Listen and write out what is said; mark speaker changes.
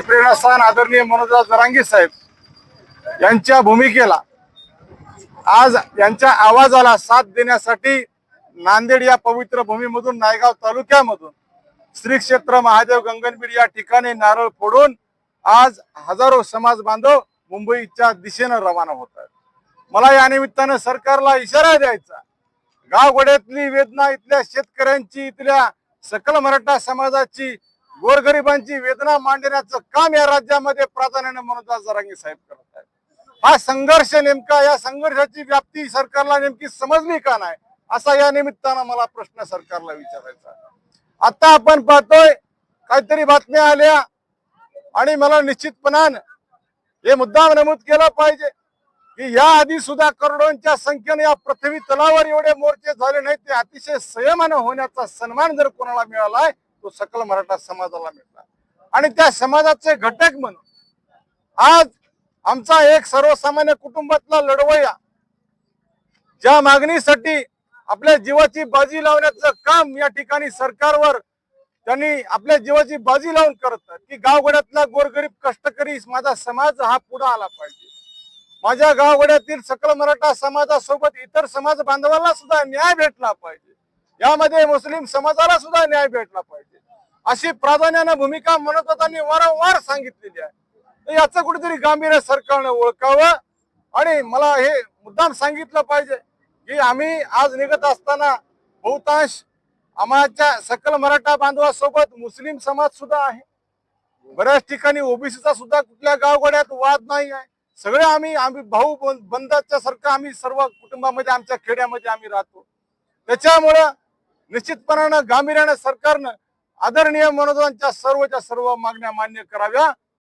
Speaker 1: प्रेरणास्थान आदरणीय मनोजराज जरांगे साहेब यांच्या भूमिकेला आज यांच्या आवाजाला साथ देण्यासाठी नांदेड या पवित्र भूमीमधून नायगाव तालुक्यामधून श्री क्षेत्र महादेव गंगनबीड या ठिकाणी नारळ फोडून आज हजारो समाज बांधव मुंबईच्या दिशेनं रवाना होत आहेत. मला या निमित्तानं सरकारला इशारा द्यायचा. गावगड्यातली वेदना इथल्या शेतकऱ्यांची इथल्या सकल मराठा समाजाची गोरगरिबांची वेदना मांडण्याचं काम या राज्यामध्ये प्राधान्याने मनोज जरांगे साहेब करत आहेत. हा संघर्ष नेमका या संघर्षाची व्याप्ती सरकारला नेमकी समजली का नाही? असा या निमित्तानं मला प्रश्न सरकारला विचारायचा आता आपण पाहतोय काहीतरी बातम्या आल्या आणि मला निश्चितपणानं हे मुद्दाम नमूद केला पाहिजे की या आधी सुद्धा करोडोंच्या संख्येने या पृथ्वी तलावर एवढे मोर्चे झाले नाहीत ते अतिशय संयमानं होण्याचा सन्मान जर कोणाला मिळालाय तो सकल मराठा समाजाला मिळाला आणि त्या समाजाचे घटक म्हणून आज आमचा एक सर्वसामान्य कुटुंबातला लढवया ज्या मागणीसाठी आपल्या जीवाची बाजी लावण्याचं काम या ठिकाणी सरकारवर त्यांनी आपल्या जीवाची बाजी लावून करत की गावगड्यातला गोरगरीब कष्टकरी माझा समाज हा पुढे आला पाहिजे. माझ्या गावगड्यातील सकल मराठा समाजासोबत इतर समाज बांधवांना सुद्धा न्याय भेटला पाहिजे. यामध्ये मुस्लिम समाजाला सुद्धा न्याय भेटला पाहिजे. अशी प्राधान्यानं भूमिका मनोजदांनी वारंवार सांगितलेली आहे. तर याचं कुठेतरी गांभीर्य सरकारनं ओळखावं आणि मला हे मुद्दाम सांगितलं पाहिजे. की आम्ही आज निघत असताना बहुतांश आम्हाच्या सकल मराठा बांधवासोबत मुस्लिम समाज सुद्धा आहे. बऱ्याच ठिकाणी ओबीसीचा सुद्धा कुठल्या गावगड्यात वाद नाही आहे. सगळे आम्ही आम्ही भाऊ बं- बंधाच्या सारखं आम्ही सर्व कुटुंबामध्ये आमच्या खेड्यामध्ये आम्ही राहतो. त्याच्यामुळं निश्चितपणानं गांभीर्यानं सरकारनं आदरणीय मनोजांच्या सर्वच्या सर्व मागण्या मान्य कराव्या.